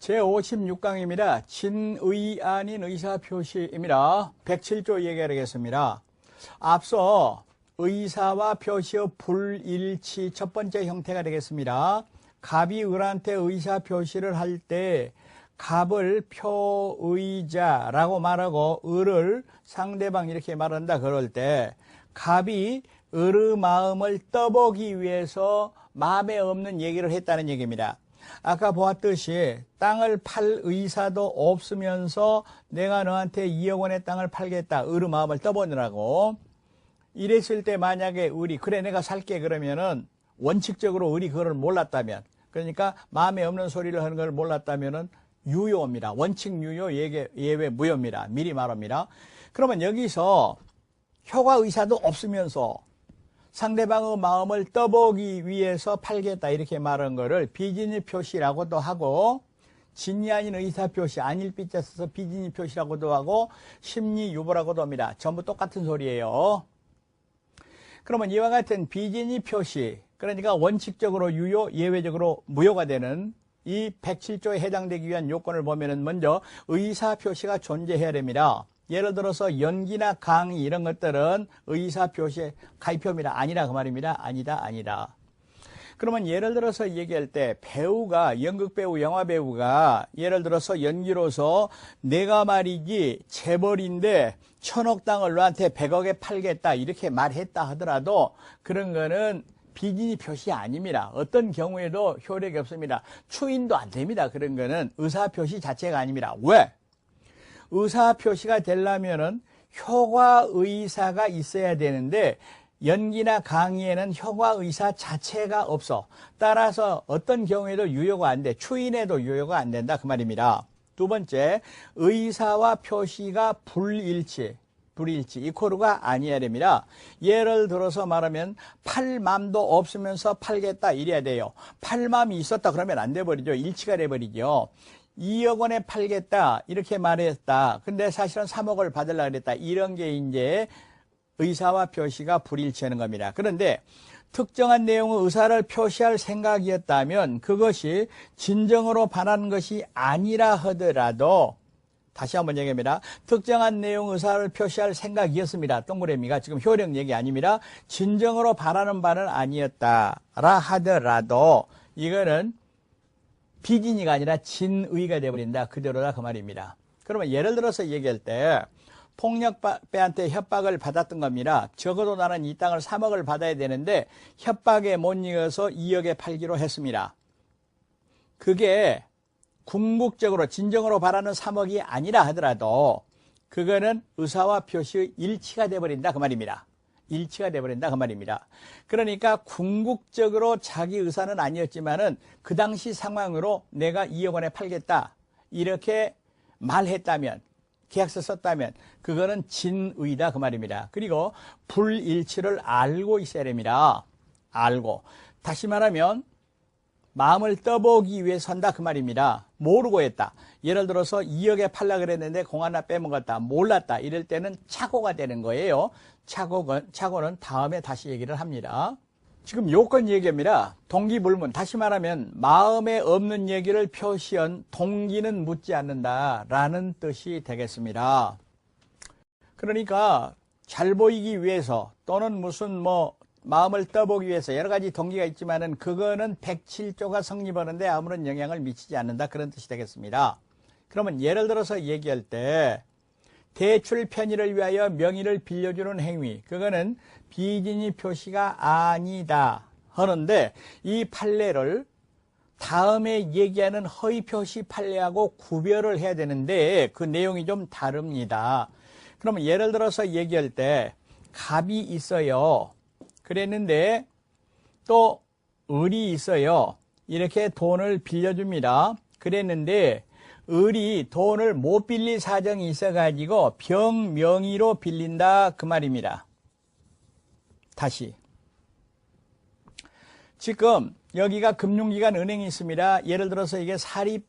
제56강입니다. 진의 아닌 의사표시입니다. 107조 얘기하겠습니다. 앞서 의사와 표시의 불일치 첫 번째 형태가 되겠습니다. 갑이 을한테 의사표시를 할 때 갑을 표의자라고 말하고 을을 상대방 이렇게 말한다 그럴 때 갑이 을의 마음을 떠보기 위해서 마음에 없는 얘기를 했다는 얘기입니다. 아까 보았듯이 땅을 팔 의사도 없으면서 내가 너한테 2억 원의 땅을 팔겠다. 을의 마음을 떠보느라고. 이랬을 때 만약에 을이 그래 내가 살게 그러면은 원칙적으로 을이 그걸 몰랐다면 그러니까 마음에 없는 소리를 하는 걸 몰랐다면은 유효입니다. 원칙 유효 예외, 예외 무효입니다. 미리 말합니다. 그러면 여기서 효과 의사도 없으면서 상대방의 마음을 떠보기 위해서 팔겠다 이렇게 말한 거를 비진의 표시라고도 하고 진이 아닌 의사 표시 아닐 삐자 써서 비진의 표시라고도 하고 심리 유보라고도 합니다. 전부 똑같은 소리예요. 그러면 이와 같은 비진의 표시 그러니까 원칙적으로 유효 예외적으로 무효가 되는 이 107조에 해당되기 위한 요건을 보면 은 먼저 의사 표시가 존재해야 됩니다. 예를 들어서 연기나 강의 이런 것들은 의사 표시의 가입표입니다. 아니라 그 말입니다. 아니다, 아니다. 그러면 예를 들어서 얘기할 때 배우가 연극 배우, 영화 배우가 예를 들어서 연기로서 내가 말이지 재벌인데 천억 땅을 너한테 백억에 팔겠다 이렇게 말했다 하더라도 그런 거는 비진이 표시 아닙니다. 어떤 경우에도 효력이 없습니다. 추인도 안 됩니다. 그런 거는 의사 표시 자체가 아닙니다. 왜? 의사 표시가 되려면은 효과 의사가 있어야 되는데 연기나 강의에는 효과 의사 자체가 없어. 따라서 어떤 경우에도 유효가 안 돼. 추인에도 유효가 안 된다. 그 말입니다. 두 번째, 의사와 표시가 불일치. 불일치, 이코르가 아니어야 됩니다. 예를 들어서 말하면 팔맘도 없으면서 팔겠다 이래야 돼요. 팔맘이 있었다 그러면 안 돼버리죠. 일치가 돼버리죠. 2억 원에 팔겠다 이렇게 말했다. 근데 사실은 3억을 받으려고 그랬다. 이런 게 이제 의사와 표시가 불일치하는 겁니다. 그런데 특정한 내용의 의사를 표시할 생각이었다면 그것이 진정으로 반하는 것이 아니라 하더라도 다시 한번 얘기합니다. 특정한 내용 의사를 표시할 생각이었습니다. 동그라미가 지금 효력 얘기 아닙니다. 진정으로 바라는 바는 아니었다라 하더라도 이거는 비진이가 아니라 진의가 되어버린다. 그대로다 그 말입니다. 그러면 예를 들어서 얘기할 때 폭력배한테 협박을 받았던 겁니다. 적어도 나는 이 땅을 3억을 받아야 되는데 협박에 못 이겨서 2억에 팔기로 했습니다. 그게 궁극적으로 진정으로 바라는 3억이 아니라 하더라도 그거는 의사와 표시의 일치가 돼버린다 그 말입니다. 일치가 돼버린다 그 말입니다. 그러니까 궁극적으로 자기 의사는 아니었지만은 그 당시 상황으로 내가 2억 원에 팔겠다 이렇게 말했다면 계약서 썼다면 그거는 진의다 그 말입니다. 그리고 불일치를 알고 있어야 됩니다. 알고 다시 말하면 마음을 떠보기 위해 선다 그 말입니다. 모르고 했다. 예를 들어서 2억에 팔라 그랬는데 공 하나 빼먹었다. 몰랐다. 이럴 때는 착오가 되는 거예요. 착오는, 착오는 다음에 다시 얘기를 합니다. 지금 요건 얘기입니다. 동기불문. 다시 말하면 마음에 없는 얘기를 표시한 동기는 묻지 않는다 라는 뜻이 되겠습니다. 그러니까 잘 보이기 위해서 또는 무슨 뭐 마음을 떠보기 위해서 여러 가지 동기가 있지만은 그거는 107조가 성립하는데 아무런 영향을 미치지 않는다 그런 뜻이 되겠습니다. 그러면 예를 들어서 얘기할 때 대출 편의를 위하여 명의를 빌려주는 행위 그거는 비진이 표시가 아니다 하는데 이 판례를 다음에 얘기하는 허위 표시 판례하고 구별을 해야 되는데 그 내용이 좀 다릅니다. 그러면 예를 들어서 얘기할 때 갑이 있어요. 그랬는데 또 을이 있어요. 이렇게 돈을 빌려줍니다. 그랬는데 을이 돈을 못 빌릴 사정이 있어가지고 병 명의로 빌린다 그 말입니다. 다시 지금 여기가 금융기관 은행이 있습니다. 예를 들어서 이게 사립